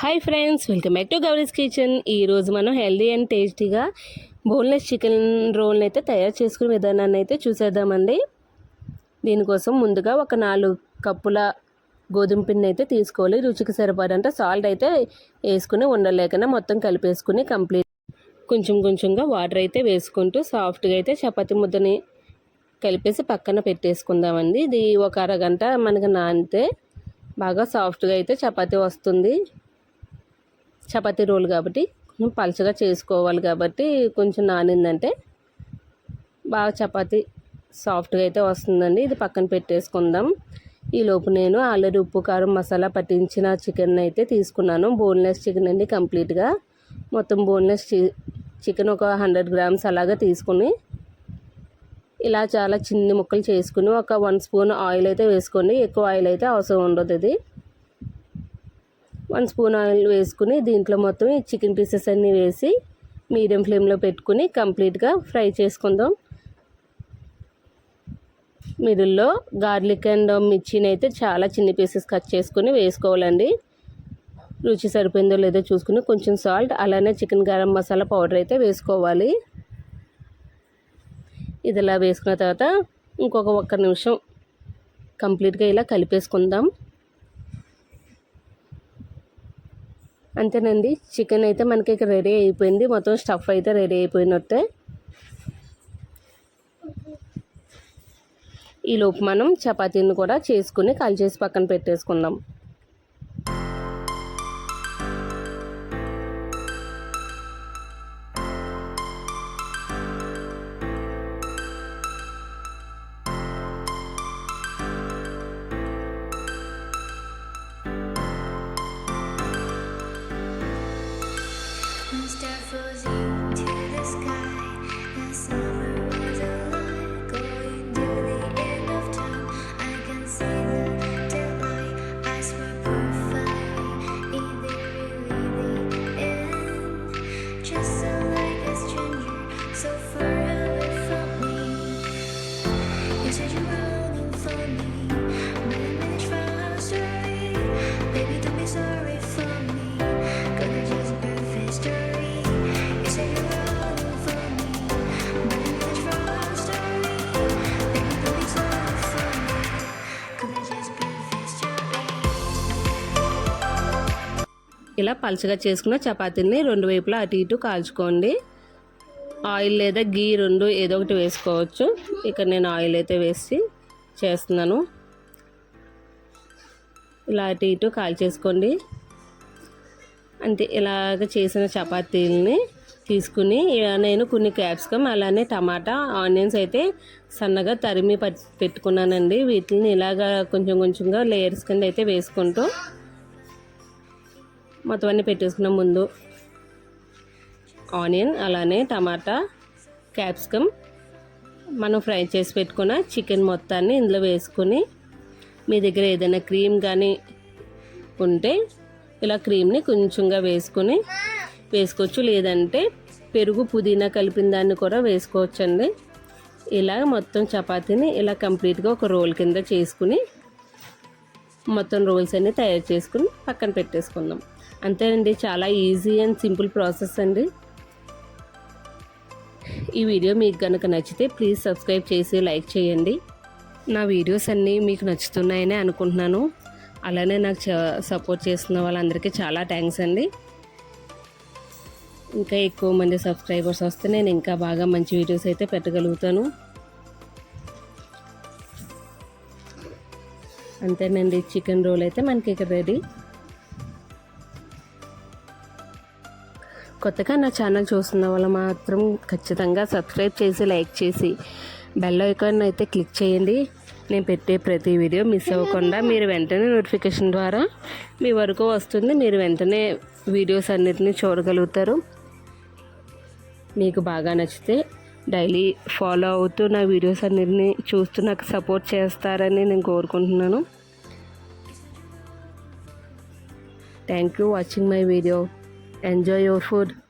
Hi friends welcome back to Gowri's kitchen. ఈరోజు మనం healthy and టేస్టీగా బోన్లెస్ చికెన్ రోల్ని అయితే తయారు చేసుకునే విధానాన్ని అయితే చూసేద్దామండి. దీనికోసం ముందుగా ఒక నాలుగు కప్పుల గోధుమ పిండి అయితే తీసుకోవాలి. రుచికి సరిపడంటే సాల్ట్ అయితే వేసుకుని ఉండలేకనే మొత్తం కలిపేసుకుని కంప్లీట్ కొంచెం కొంచెంగా వాటర్ అయితే వేసుకుంటూ సాఫ్ట్గా అయితే చపాతి ముద్దని కలిపేసి పక్కన పెట్టేసుకుందామండి. ఇది ఒక అరగంట మనకి నానితే బాగా సాఫ్ట్గా అయితే చపాతీ వస్తుంది. చపాతీ రోల్ కాబట్టి కొంచెం చేసుకోవాలి కాబట్టి కొంచెం నానిందంటే బాగా చపాతీ సాఫ్ట్గా అయితే వస్తుందండి. ఇది పక్కన పెట్టేసుకుందాం. ఈలోపు నేను ఆల్రెడీ ఉప్పు కారం మసాలా పట్టించిన చికెన్ అయితే తీసుకున్నాను. బోన్లెస్ చికెన్ అండి కంప్లీట్గా. మొత్తం బోన్లెస్ చికెన్ ఒక హండ్రెడ్ గ్రామ్స్ అలాగా తీసుకుని ఇలా చాలా చిన్ని ముక్కలు చేసుకుని ఒక వన్ స్పూన్ ఆయిల్ అయితే వేసుకోండి. ఎక్కువ ఆయిల్ అయితే అవసరం ఉండదు ఇది. వన్ స్పూన్ ఆయిల్ వేసుకుని దీంట్లో మొత్తం ఈ చికెన్ పీసెస్ అన్నీ వేసి మీడియం ఫ్లేమ్లో పెట్టుకుని కంప్లీట్గా ఫ్రై చేసుకుందాం. మిడిల్లో గార్లిక్ అండ్ మిర్చిని అయితే చాలా చిన్న పీసెస్ కట్ చేసుకుని వేసుకోవాలండి. రుచి సరిపోయిందో లేదో చూసుకుని కొంచెం సాల్ట్ అలానే చికెన్ గరం మసాలా పౌడర్ అయితే వేసుకోవాలి. ఇది ఇలా వేసుకున్న తర్వాత ఇంకొక ఒక్క నిమిషం కంప్లీట్గా ఇలా కలిపేసుకుందాం. అంతేనండి. చికెన్ అయితే మనకి ఇక్కడ రెడీ అయిపోయింది. మొత్తం స్టఫ్ అయితే రెడీ అయిపోయినట్టే. ఈలోపు మనం చపాతీని కూడా చేసుకుని కాల్చేసి పక్కన పెట్టేసుకుందాం. Mr. for you. ఇలా పలచగా చేసుకున్న చపాతీని రెండు వైపులా అటు ఇటు కాల్చుకోండి. ఆయిల్ లేదా గీ రెండు ఏదో ఒకటి వేసుకోవచ్చు. ఇక్కడ నేను ఆయిల్ అయితే వేసి చేస్తున్నాను. ఇలా అటు ఇటు కాల్చేసుకోండి. అంటే ఇలాగ చేసిన చపాతీలని తీసుకుని నేను కొన్ని క్యాప్సికమ్ అలానే టమాటా ఆనియన్స్ అయితే సన్నగా తరిమి పెట్టుకున్నానండి. వీటిని ఇలాగా కొంచెం కొంచెంగా లేయర్స్ కింద అయితే వేసుకుంటూ మొత్తం అన్నీ పెట్టేసుకున్న ముందు. ఆనియన్ అలానే టమాటా క్యాప్సికమ్ మనం ఫ్రై చేసి పెట్టుకున్న చికెన్ మొత్తాన్ని ఇందులో వేసుకొని మీ దగ్గర ఏదైనా క్రీమ్ కానీ ఉంటే ఇలా క్రీమ్ని కొంచెంగా వేసుకొని వేసుకోవచ్చు. లేదంటే పెరుగు పుదీనా కలిపిన దాన్ని కూడా వేసుకోవచ్చండి. ఇలా మొత్తం చపాతీని ఇలా కంప్లీట్గా ఒక రోల్ కింద చేసుకుని మొత్తం రోల్స్ అన్నీ తయారు చేసుకుని పక్కన పెట్టేసుకుందాం. అంతేనండి చాలా ఈజీ అండ్ సింపుల్ ప్రాసెస్ అండి. ఈ వీడియో మీకు కనుక నచ్చితే ప్లీజ్ సబ్స్క్రైబ్ చేసి లైక్ చేయండి. నా వీడియోస్ అన్నీ మీకు నచ్చుతున్నాయని అనుకుంటున్నాను. అలానే నాకు చ- సపోర్ట్ చేస్తున్న వాళ్ళందరికీ చాలా థ్యాంక్స్ అండి. ఇంకా ఎక్కువ మంది సబ్స్క్రైబర్స్ వస్తే నేను ఇంకా బాగా మంచి వీడియోస్ అయితే పెట్టగలుగుతాను. అంతేనండి చికెన్ రోల్ అయితే మనకి ఇక్కడ రెడీ కొత్తగా నా ఛానల్ చూస్తున్న వాళ్ళు మాత్రం ఖచ్చితంగా సబ్స్క్రైబ్ చేసి లైక్ చేసి బెల్ ఐకాన్ అయితే క్లిక్ చేయండి. నేను పెట్టే ప్రతి వీడియో మిస్ అవ్వకుండా మీరు వెంటనే నోటిఫికేషన్ ద్వారా మీ వరకు వస్తుంది. మీరు వెంటనే వీడియోస్ అన్నిటిని చూడగలుగుతారు. మీకు బాగా నచ్చితే డైలీ ఫాలో అవుతూ నా వీడియోస్ అన్నిటిని చూస్తూ నాకు సపోర్ట్ చేస్తారని నేను కోరుకుంటున్నాను. Thank you watching my video Enjoy your food.